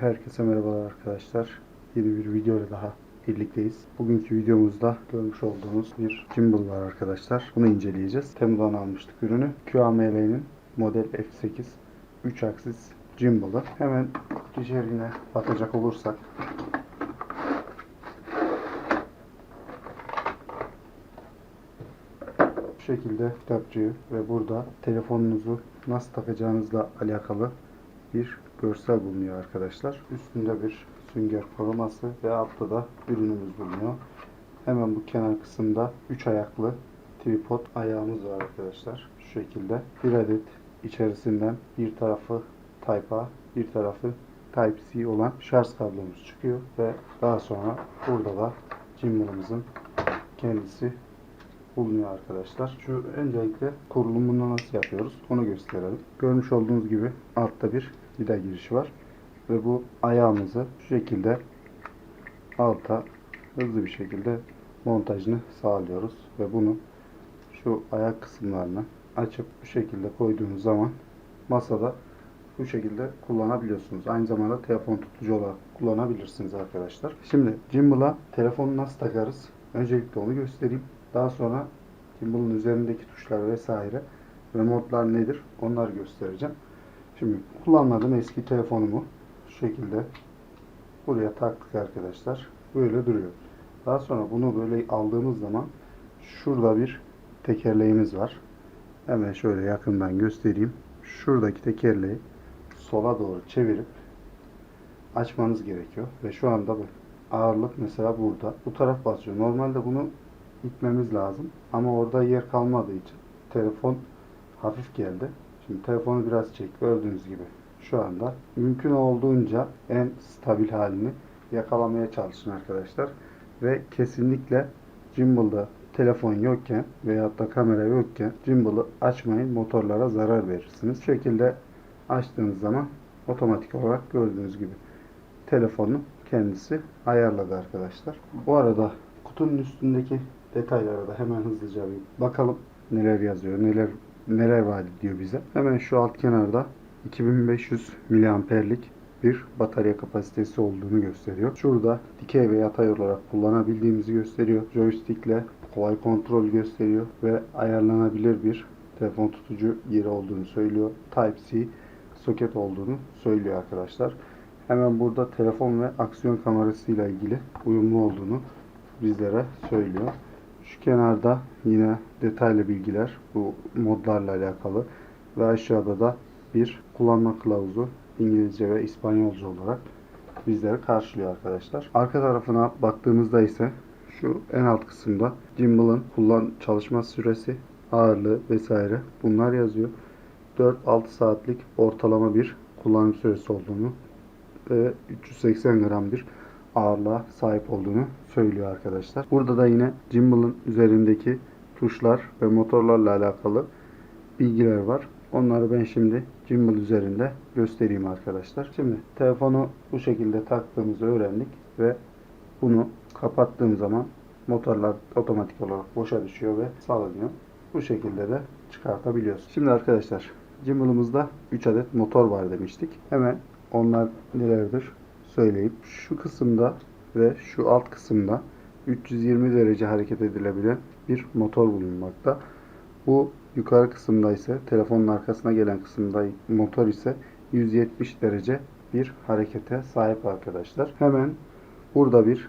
Herkese merhabalar arkadaşlar. Yeni bir video ile daha birlikteyiz. Bugünkü videomuzda görmüş olduğunuz bir gimbal var arkadaşlar. Bunu inceleyeceğiz. Temu'dan almıştık ürünü. QAML'nin model F8 3 aksis gimbal'ı. Hemen içeriğine bakacak olursak Bu şekilde kitapçığı ve burada telefonunuzu nasıl takacağınızla alakalı bir görsel bulunuyor arkadaşlar. Üstünde bir sünger koruması ve altta da ürünümüz bulunuyor. Hemen bu kenar kısımda 3 ayaklı tripod ayağımız var arkadaşlar. Şu şekilde bir adet içerisinden bir tarafı Type A, bir tarafı Type-C olan şarj kablomuz çıkıyor ve daha sonra burada da gimbal'ımızın kendisi bulunuyor arkadaşlar. Şu öncelikle kurulumunu nasıl yapıyoruz onu gösterelim. Görmüş olduğunuz gibi altta bir vida girişi var. Ve bu ayağımızı şu şekilde alta hızlı bir şekilde montajını sağlıyoruz. Ve bunu şu ayak kısımlarını açıp bu şekilde koyduğunuz zaman masada bu şekilde kullanabiliyorsunuz. Aynı zamanda telefon tutucu olarak kullanabilirsiniz arkadaşlar. Şimdi gimbal'a telefonu nasıl takarız? Öncelikle onu göstereyim. Daha sonra gimbal'ın üzerindeki tuşlar vesaire ve modlar nedir onları göstereceğim. Şimdi kullanmadığım eski telefonumu şu şekilde buraya taktık arkadaşlar. Böyle duruyor. Daha sonra bunu böyle aldığımız zaman şurada bir tekerleğimiz var. Hemen şöyle yakından göstereyim. Şuradaki tekerleği sola doğru çevirip açmanız gerekiyor. Ve şu anda bu ağırlık mesela burada. Bu taraf basıyor. Normalde bunu itmemiz lazım. Ama orada yer kalmadığı için telefon hafif geldi. Şimdi telefonu biraz çek. Gördüğünüz gibi şu anda mümkün olduğunca en stabil halini yakalamaya çalışın arkadaşlar. Ve kesinlikle gimbal'da telefon yokken veyahut da kamera yokken gimbal'ı açmayın. Motorlara zarar verirsiniz. Bu şekilde açtığınız zaman otomatik olarak gördüğünüz gibi telefonu kendisi ayarladı arkadaşlar. Bu arada kutunun üstündeki detaylara da hemen hızlıca bir bakalım neler yazıyor, neler neler vaat ediyor bize. Hemen şu alt kenarda 2500 miliamperlik bir batarya kapasitesi olduğunu gösteriyor. Şurada dikey ve yatay olarak kullanabildiğimizi gösteriyor. Joystickle kolay kontrol gösteriyor ve ayarlanabilir bir telefon tutucu yeri olduğunu söylüyor. Type-C soket olduğunu söylüyor arkadaşlar. Hemen burada telefon ve aksiyon kamerasıyla ilgili uyumlu olduğunu bizlere söylüyor. Şu kenarda yine detaylı bilgiler bu modlarla alakalı ve aşağıda da bir kullanma kılavuzu İngilizce ve İspanyolca olarak bizleri karşılıyor arkadaşlar. Arka tarafına baktığımızda ise şu en alt kısımda gimbal'ın kullan çalışma süresi, ağırlığı vesaire bunlar yazıyor. 4-6 saatlik ortalama bir kullanım süresi olduğunu ve 380 gram bir ağırlığa sahip olduğunu söylüyor arkadaşlar. Burada da yine gimbal'ın üzerindeki tuşlar ve motorlarla alakalı bilgiler var. Onları ben şimdi gimbal üzerinde göstereyim arkadaşlar. Şimdi telefonu bu şekilde taktığımızı öğrendik ve bunu kapattığım zaman motorlar otomatik olarak boşa düşüyor ve salınıyor. Bu şekilde de çıkartabiliyoruz. Şimdi arkadaşlar gimbal'ımızda 3 adet motor var demiştik. Hemen onlar nelerdir söyleyeyim. Şu kısımda ve şu alt kısımda 320 derece hareket edilebilen bir motor bulunmakta. Bu yukarı kısımda ise telefonun arkasına gelen kısımda motor ise 170 derece bir harekete sahip arkadaşlar. Hemen burada bir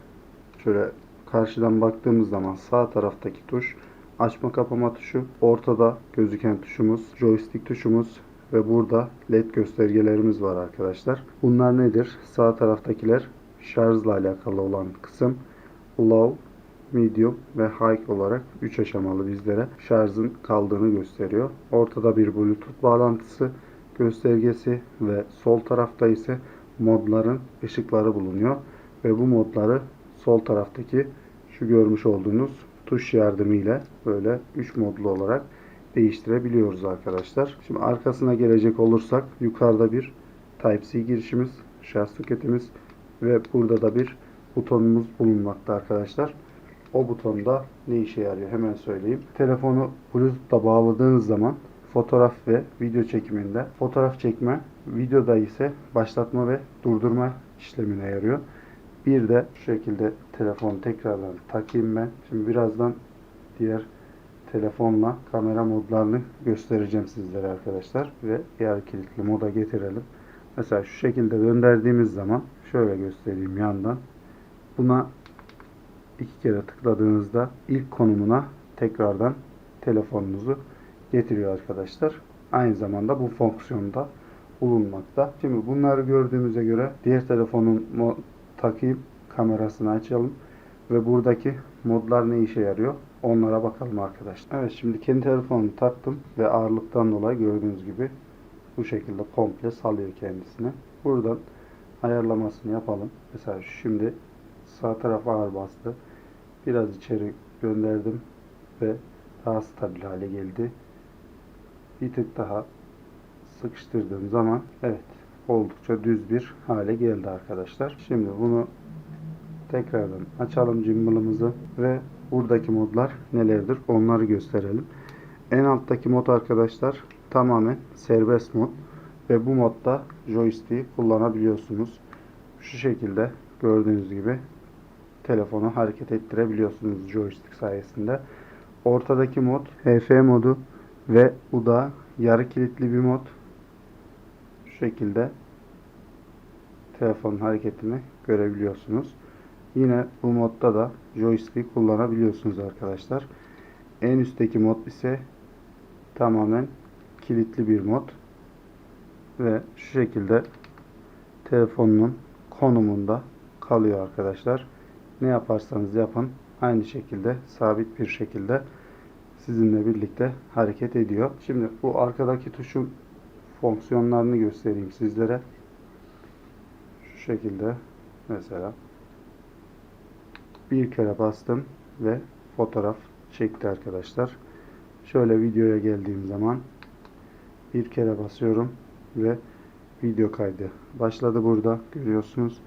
şöyle karşıdan baktığımız zaman sağ taraftaki tuş açma kapama tuşu, ortada gözüken tuşumuz, joystick tuşumuz ve burada led göstergelerimiz var arkadaşlar. Bunlar nedir? Sağ taraftakiler şarjla alakalı olan kısım. Low, medium ve high olarak 3 aşamalı bizlere şarjın kaldığını gösteriyor. Ortada bir bluetooth bağlantısı göstergesi ve sol tarafta ise modların ışıkları bulunuyor. Ve bu modları sol taraftaki şu görmüş olduğunuz tuş yardımıyla böyle 3 modlu olarak değiştirebiliyoruz arkadaşlar. Şimdi arkasına gelecek olursak yukarıda bir Type-C girişimiz, şarj soketimiz ve burada da bir butonumuz bulunmakta arkadaşlar. O butonda ne işe yarıyor hemen söyleyeyim. Telefonu Bluetooth'ta bağladığınız zaman fotoğraf ve video çekiminde. Fotoğraf çekme, videoda ise başlatma ve durdurma işlemine yarıyor. Bir de şu şekilde telefonu tekrardan takayım ben. Şimdi birazdan diğer telefonla kamera modlarını göstereceğim sizlere arkadaşlar. Ve yer kilitli moda getirelim. Mesela şu şekilde gönderdiğimiz zaman şöyle göstereyim yandan. Buna iki kere tıkladığınızda ilk konumuna tekrardan telefonunuzu getiriyor arkadaşlar. Aynı zamanda bu fonksiyonda bulunmakta. Şimdi bunları gördüğümüze göre diğer telefonun takayım kamerasını açalım ve buradaki modlar ne işe yarıyor onlara bakalım arkadaşlar. Evet şimdi kendi telefonumu taktım ve ağırlıktan dolayı gördüğünüz gibi bu şekilde komple salıyor kendisini. Buradan ayarlamasını yapalım. Mesela şimdi sağ taraf ağır bastı. Biraz içeri gönderdim ve daha stabil hale geldi. Bir tık daha sıkıştırdığım zaman evet oldukça düz bir hale geldi arkadaşlar. Şimdi bunu tekrardan açalım gimbal'ımızı ve buradaki modlar nelerdir onları gösterelim. En alttaki mod arkadaşlar tamamen serbest mod ve bu modda joystick'i kullanabiliyorsunuz. Şu şekilde gördüğünüz gibi telefonu hareket ettirebiliyorsunuz joystick sayesinde. Ortadaki mod HF modu ve bu da yarı kilitli bir mod. Şu şekilde telefonun hareketini görebiliyorsunuz. Yine bu modda da joystick kullanabiliyorsunuz arkadaşlar. En üstteki mod ise tamamen kilitli bir mod. Ve şu şekilde telefonun konumunda kalıyor arkadaşlar. Ne yaparsanız yapın aynı şekilde sabit bir şekilde sizinle birlikte hareket ediyor. Şimdi bu arkadaki tuşun fonksiyonlarını göstereyim sizlere. Şu şekilde mesela bir kere bastım ve fotoğraf çekti arkadaşlar. Şöyle videoya geldiğim zaman bir kere basıyorum ve video kaydı başladı burada görüyorsunuz.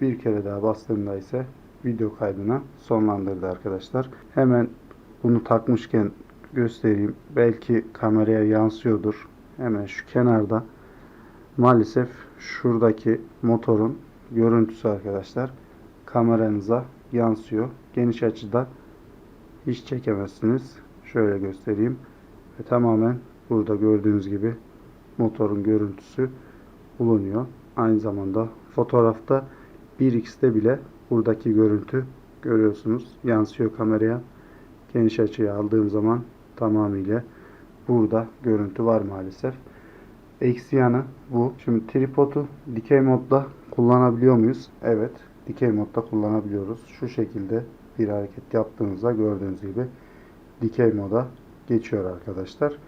Bir kere daha bastığımda ise video kaydına sonlandırdı arkadaşlar. Hemen bunu takmışken göstereyim. Belki kameraya yansıyordur. Hemen şu kenarda maalesef şuradaki motorun görüntüsü arkadaşlar kameranıza yansıyor. Geniş açıda hiç çekemezsiniz. Şöyle göstereyim. Ve tamamen burada gördüğünüz gibi motorun görüntüsü bulunuyor. Aynı zamanda fotoğrafta 1x'te bile buradaki görüntü görüyorsunuz. Yansıyor kameraya. Geniş açıya aldığım zaman tamamıyla burada görüntü var maalesef. Eksi yanı bu. Şimdi tripodu dikey modda kullanabiliyor muyuz? Evet. Dikey modda kullanabiliyoruz. Şu şekilde bir hareket yaptığınızda gördüğünüz gibi dikey moda geçiyor arkadaşlar.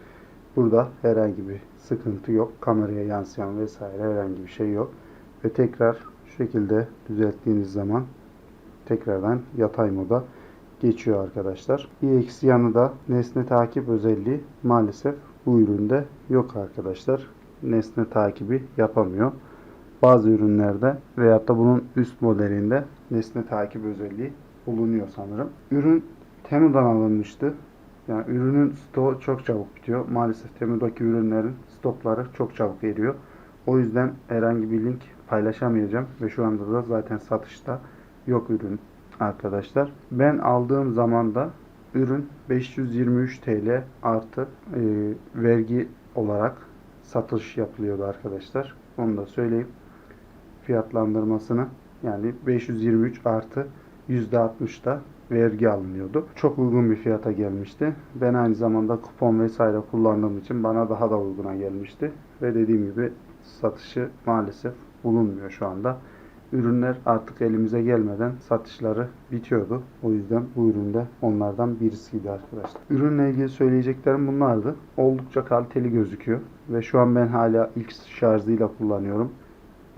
Burada herhangi bir sıkıntı yok. Kameraya yansıyan vesaire herhangi bir şey yok. Ve tekrar şu şekilde düzelttiğiniz zaman tekrardan yatay moda geçiyor arkadaşlar. Bir eksi yanı da nesne takip özelliği maalesef bu üründe yok arkadaşlar. Nesne takibi yapamıyor. Bazı ürünlerde veyahut da bunun üst modelinde nesne takip özelliği bulunuyor sanırım. Ürün Temu'dan alınmıştı. Yani ürünün stoğu çok çabuk bitiyor. Maalesef Temu'daki ürünlerin stokları çok çabuk eriyor. O yüzden herhangi bir link paylaşamayacağım ve şu anda da zaten satışta yok ürün arkadaşlar. Ben aldığım zaman da ürün 523 TL artı e, vergi olarak satış yapılıyordu arkadaşlar. Onu da söyleyeyim. Fiyatlandırmasını yani 523 artı %60 da vergi alınıyordu. Çok uygun bir fiyata gelmişti. Ben aynı zamanda kupon vesaire kullandığım için bana daha da uyguna gelmişti. Ve dediğim gibi satışı maalesef bulunmuyor şu anda. Ürünler artık elimize gelmeden satışları bitiyordu. O yüzden bu üründe onlardan birisiydi arkadaşlar. Ürünle ilgili söyleyeceklerim bunlardı. Oldukça kaliteli gözüküyor. Ve şu an ben hala ilk şarjıyla kullanıyorum.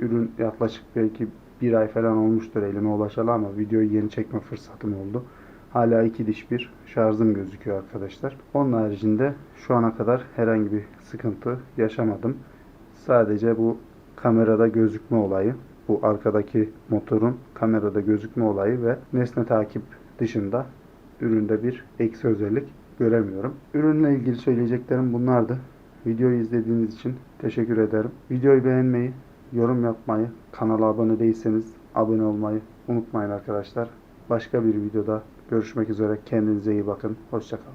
Ürün yaklaşık belki bir ay falan olmuştur elime ulaşalı ama videoyu yeni çekme fırsatım oldu. Hala iki diş bir şarjım gözüküyor arkadaşlar. Onun haricinde şu ana kadar herhangi bir sıkıntı yaşamadım. Sadece bu kamerada gözükme olayı, bu arkadaki motorun kamerada gözükme olayı ve nesne takip dışında üründe bir eksi özellik göremiyorum. Ürünle ilgili söyleyeceklerim bunlardı. Videoyu izlediğiniz için teşekkür ederim. Videoyu beğenmeyi, yorum yapmayı, kanala abone değilseniz abone olmayı unutmayın arkadaşlar. Başka bir videoda görüşmek üzere. Kendinize iyi bakın. Hoşçakalın.